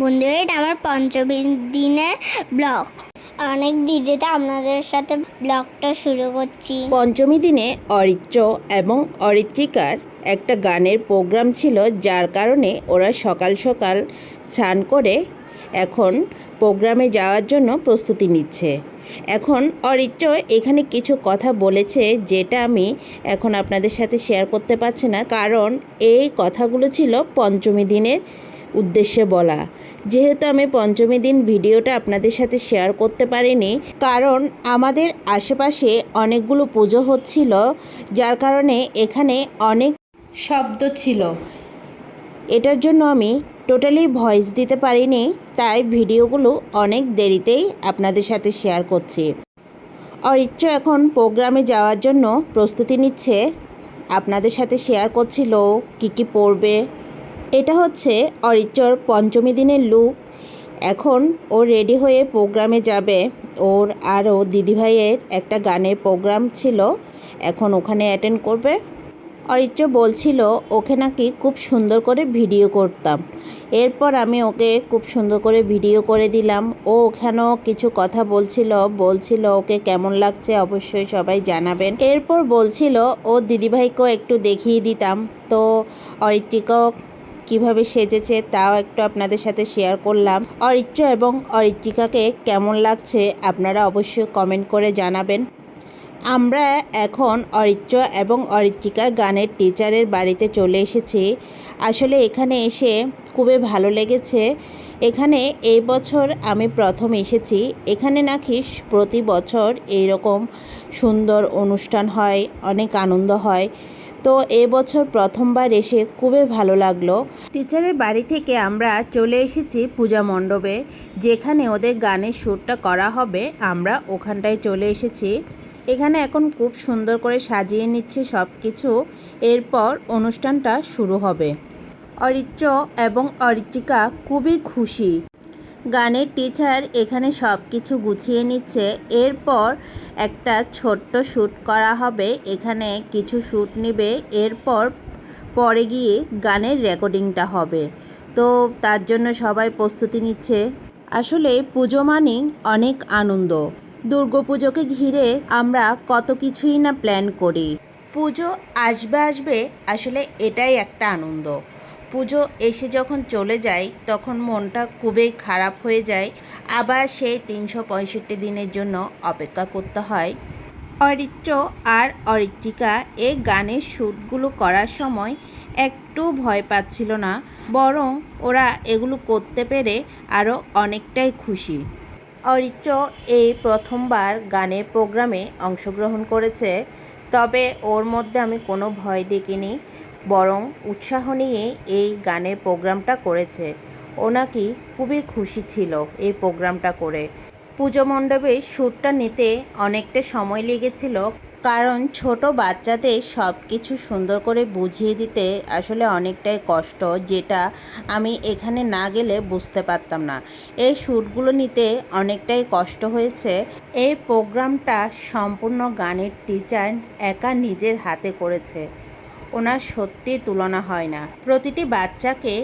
বন্ধুরা, এটা আমার পঞ্চমী দিনের ব্লগ। অনেক দিদিতে আপনাদের সাথে ব্লগটা শুরু করছি। পঞ্চমী দিনে অরিত্র এবং অরিত্রিকার একটা গানের প্রোগ্রাম ছিল, যার কারণে ওরা সকাল সকাল স্নান করে এখন প্রোগ্রামে যাওয়ার জন্য প্রস্তুতি নিচ্ছে। এখন অরিত্র এখানে কিছু কথা বলেছে, যেটা আমি এখন আপনাদের সাথে শেয়ার করতে পারছি না, কারণ এই কথাগুলো ছিল পঞ্চমী দিনের উদ্দেশ্যে বলা। যেহেতু আমি পঞ্চমী দিন ভিডিওটা আপনাদের সাথে শেয়ার করতে পারিনি, কারণ আমাদের আশেপাশে অনেকগুলো পুজো হচ্ছিল, যার কারণে এখানে অনেক শব্দ ছিল। এটার জন্য আমি টোটালি ভয়েস দিতে পারিনি, তাই ভিডিওগুলো অনেক দেরিতেই আপনাদের সাথে শেয়ার করছি। অরিত্র এখন প্রোগ্রামে যাওয়ার জন্য প্রস্তুতি নিচ্ছে। আপনাদের সাথে শেয়ার করছিল কি কি পরবে এটা হচ্ছে অরিত্রর পঞ্চমী দিনের লুক এখন ও রেডি হয়ে প্রোগ্রামে যাবে। ওর আর আরও দিদিভাইয়ের একটা গানের প্রোগ্রাম ছিল। এখন ওখানে অ্যাটেন্ড করবে। অরিত্র বলছিল, ওকে নাকি খুব সুন্দর করে ভিডিও করতাম। এরপর আমি ওকে খুব সুন্দর করে ভিডিও করে দিলাম। ও ওখানেও কিছু কথা বলছিল। বলছিল, ওকে কেমন লাগছে অবশ্যই সবাই জানাবেন। এরপর বলছিল, ও দিদিভাইকেও একটু দেখিয়ে দিতাম। তো অরিত্রিকাও কীভাবে সেজেছে তাও একটু আপনাদের সাথে শেয়ার করলাম। অরিত্র এবং অরিত্রিকাকে কেমন লাগছে আপনারা অবশ্যই কমেন্ট করে জানাবেন। আমরা এখন অরিত্র এবং অরিত্রিকার গানের টিচারের বাড়িতে চলে এসেছি। আসলে এখানে এসে খুবই ভালো লেগেছে। এখানে এই বছর আমি প্রথম এসেছি। এখানে নাকি প্রতি বছর এইরকম সুন্দর অনুষ্ঠান হয়, অনেক আনন্দ হয়। তো এবছর প্রথমবার এসে খুবই ভালো লাগল। টিচারের বাড়ি থেকে আমরা চলে এসেছি পূজা মণ্ডপে, যেখানে ওদের গানের শ্যুটটা করা হবে। আমরা ওখানটায় চলে এসেছি। এখানে এখন খুব সুন্দর করে সাজিয়ে নিচ্ছে সব কিছু এরপর অনুষ্ঠানটা শুরু হবে। অরিত্র এবং অরিত্রিকা খুবই খুশি। গানের টিচার এখানে সব কিছু গুছিয়ে নিচ্ছে। এরপর একটা ছোট্ট শ্যুট করা হবে। এখানে কিছু শ্যুট নেবে। এরপর পরে গিয়ে গানের রেকর্ডিংটা হবে। তো তার জন্য সবাই প্রস্তুতি নিচ্ছে। আসলে পুজো মানেই অনেক আনন্দ। দুর্গাপুজোকে ঘিরে আমরা কত কিছুই না প্ল্যান করি। পুজো আসবে আসবে আসলে এটাই একটা আনন্দ। পুজো এসে যখন চলে যায়, তখন মনটা খুবই খারাপ হয়ে যায়। আবার সেই তিনশো পঁয়ষট্টি দিনের জন্য অপেক্ষা করতে হয়। অরিত্র আর অরিত্রিকা এই গানের শ্যুটগুলো করার সময় একটু ভয় পাচ্ছিল না, বরং ওরা এগুলো করতে পেরে আরও অনেকটাই খুশি। অরিত্র এই প্রথমবার গানের প্রোগ্রামে অংশগ্রহণ করেছে, তবে ওর মধ্যে আমি কোনো ভয় দেখিনি। বরং উৎসাহ নিয়ে এই গানের প্রোগ্রামটা করেছে। ও নাকি খুবই খুশি ছিল এই প্রোগ্রামটা করে। পুজো মণ্ডপে শ্যুটটা নিতে অনেকটা সময় লেগেছিল, কারণ ছোট বাচ্চাদের সব কিছু সুন্দর করে বুঝিয়ে দিতে আসলে অনেকটাই কষ্ট, যেটা আমি এখানে না গেলে বুঝতে পারতাম না। এই শ্যুটগুলো নিতে অনেকটাই কষ্ট হয়েছে। এই প্রোগ্রামটা সম্পূর্ণ গানের টিচার একা নিজের হাতে করেছে। ওনার সত্যি তুলনা হয় না। প্রতিটি বাচ্চাকে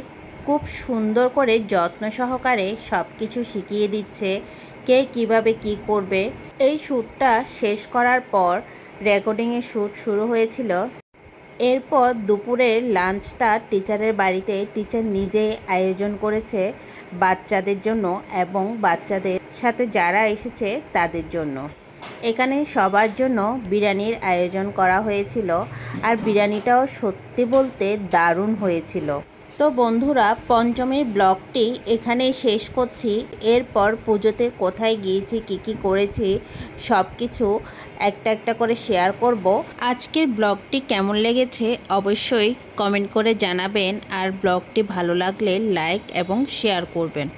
খুব সুন্দর করে যত্ন সহকারে সব কিছু শিখিয়ে দিচ্ছে, কে কীভাবে কি করবে। এই শ্যুটটা শেষ করার পর রেকর্ডিংয়ের শ্যুট শুরু হয়েছিল। এরপর দুপুরের লাঞ্চটা টিচারের বাড়িতে টিচার নিজে আয়োজন করেছে বাচ্চাদের জন্য এবং বাচ্চাদের সাথে যারা এসেছে তাদের জন্য। এখানে সবার জন্য বিরিয়ানির আয়োজন করা হয়েছিল আর বিরিয়ানিটাও সত্যি বলতে দারুণ হয়েছিল। তো বন্ধুরা, পঞ্চমীর ব্লগটি এখানেই শেষ করছি। এরপর পুজোতে কোথায় গিয়েছি, কি কি করেছি সব কিছু একটা একটা করে শেয়ার করব। আজকের ব্লগটি কেমন লেগেছে অবশ্যই কমেন্ট করে জানাবেন আর ব্লগটি ভালো লাগলে লাইক এবং শেয়ার করবেন।